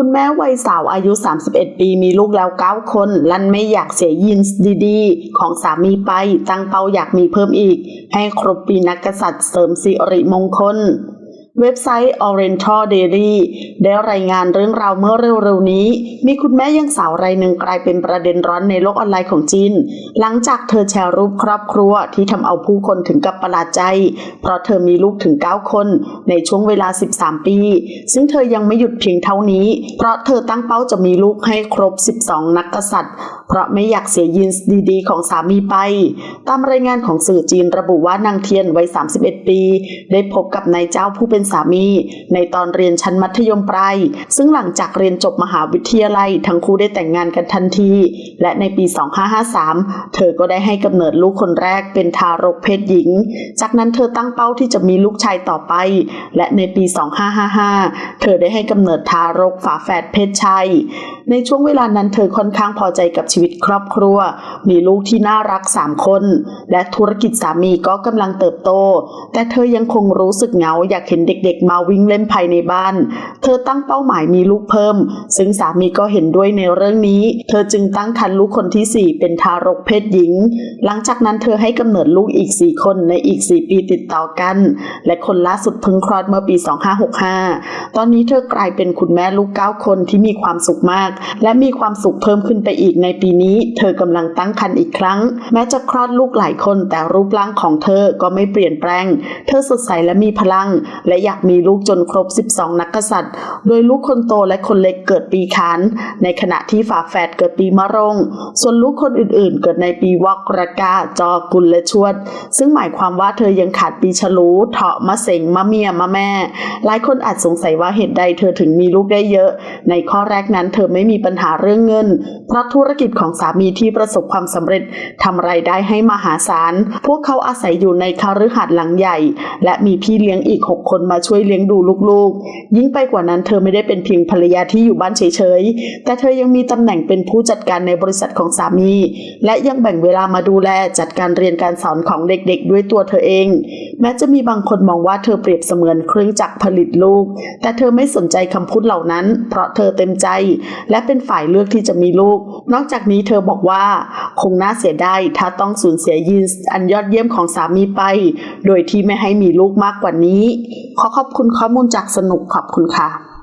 คุณแม่วัยสาวอายุ 31 ปีมีลูกแล้ว 9 คน ลันไม่อยากเสียยินดีๆ ของสามีไป ตั้งเป้าอยากมีเพิ่มอีก ให้ครบปีนักกษัตริย์เสริมสิริมงคล เว็บไซต์ Oriental Daily ได้รายงานเรื่องราวเมื่อเร็วๆนี้ มีคุณแม่ยังสาวรายหนึ่งกลายเป็นประเด็นร้อนในโลกออนไลน์ของจีน หลังจากเธอแชร์รูปครอบครัวที่ทำเอาผู้คนถึงกับประหลาดใจ เพราะเธอมีลูกถึง 9 คนในช่วงเวลา 13 ปี ซึ่งเธอยังไม่หยุดเพียงเท่านี้ เพราะเธอตั้งเป้าจะมีลูกให้ครบ 12 นักกษัตริย์ เพราะไม่อยากเสียยีนส์ดีๆ ของสามีไป ตามรายงานของสื่อจีนระบุว่านางเทียนวัย 31 ปี ได้พบกับนายเจ้าผู้เป็นสามี ในตอนเรียนชั้นมัธยมปลาย ซึ่งหลังจากเรียนจบมหาวิทยาลัย ทั้งคู่ได้แต่งงานกันทันที และในปี 2553 เธอก็ได้ให้กำเนิดลูกคนแรกเป็นทารกเพศหญิง จากนั้นเธอตั้งเป้าที่จะมีลูกชายต่อไป และในปี 2555 เธอได้ให้กำเนิดทารกฝาแฝดเพศชาย ในช่วงเวลานั้นเธอค่อนข้างพอใจกับชีวิตครอบครัว มีลูกที่น่ารัก 3 คน และธุรกิจสามีก็กำลังเติบโต แต่เธอยังคงรู้สึกเหงาอยากเห็นเด็กๆ มาวิ่งเล่นภายในบ้าน เธอตั้งเป้าหมายมีลูกเพิ่ม ซึ่งสามีก็เห็นด้วยในเรื่องนี้ เธอจึงตั้งครรภ์ลูกคนที่ 4 เป็นทารกเพศหญิง หลังจากนั้นเธอให้กำเนิดลูกอีก 4 คนในอีก 4 ปีติดต่อกัน และคนล่าสุดเพิ่งคลอดเมื่อปี 2565 ตอนนี้เธอกลายเป็นคุณแม่ลูก 9 คนที่มีความสุขมาก และมีความสุขเพิ่มขึ้นไปอีกในปีนี้ เธอกำลังตั้งครรภ์อีกครั้ง แม้จะคลอดลูกหลายคนแต่รูปร่างของเธอก็ไม่เปลี่ยนแปลง เธอสดใสและมีพลัง และอยากมีลูกจนครบ 12 นักกษัตริย์ โดยลูกคนโตและคนเล็กเกิดปีขาน ในขณะที่ฝาแฝดเกิดปีมะรง ส่วนลูกคนอื่นๆ เกิดในปีวอกรกา จอกุลและชวด ซึ่งหมายความว่าเธอยังขาดปีฉลูเถาะมะเสงมะเมียมะแม่ หลายคนอาจสงสัยว่าเหตุใดเธอถึงมีลูกได้เยอะ ในข้อแรกนั้นเธอไม่มีปัญหาเรื่องเงิน เพราะธุรกิจของสามีที่ประสบความสำเร็จทำรายได้ให้มหาศาล พวกเขาอาศัยอยู่ในคาฤหาสน์หลังใหญ่ และมีพี่เลี้ยงอีก 6 คนมาช่วยเลี้ยงดูลูกๆ ยิ่งไปกว่านั้นเธอไม่ได้เป็นเพียงภรรยาที่อยู่บ้านเฉยๆ แต่เธอยังมีตำแหน่งเป็นผู้จัดการในบริษัทของสามี และยังแบ่งเวลามาดูแลจัดการเรียนการสอนของเด็กๆ ด้วยตัวเธอเอง แม้จะมีบางคนมองว่าเธอเปรียบเสมือนเครื่องจักรผลิตลูก แต่เธอไม่สนใจคำพูดเหล่านั้น เพราะเธอเต็มใจ และเป็นฝ่ายเลือกที่จะมีลูก นอกจากนี้เธอบอกว่า คงน่าเสียดายถ้าต้องสูญเสียยีนส์อันยอดเยี่ยมของสามีไป โดยที่ไม่ให้มีลูกมากกว่านี้ ขอขอบคุณข้อมูลจากสนุกขอบคุณค่ะ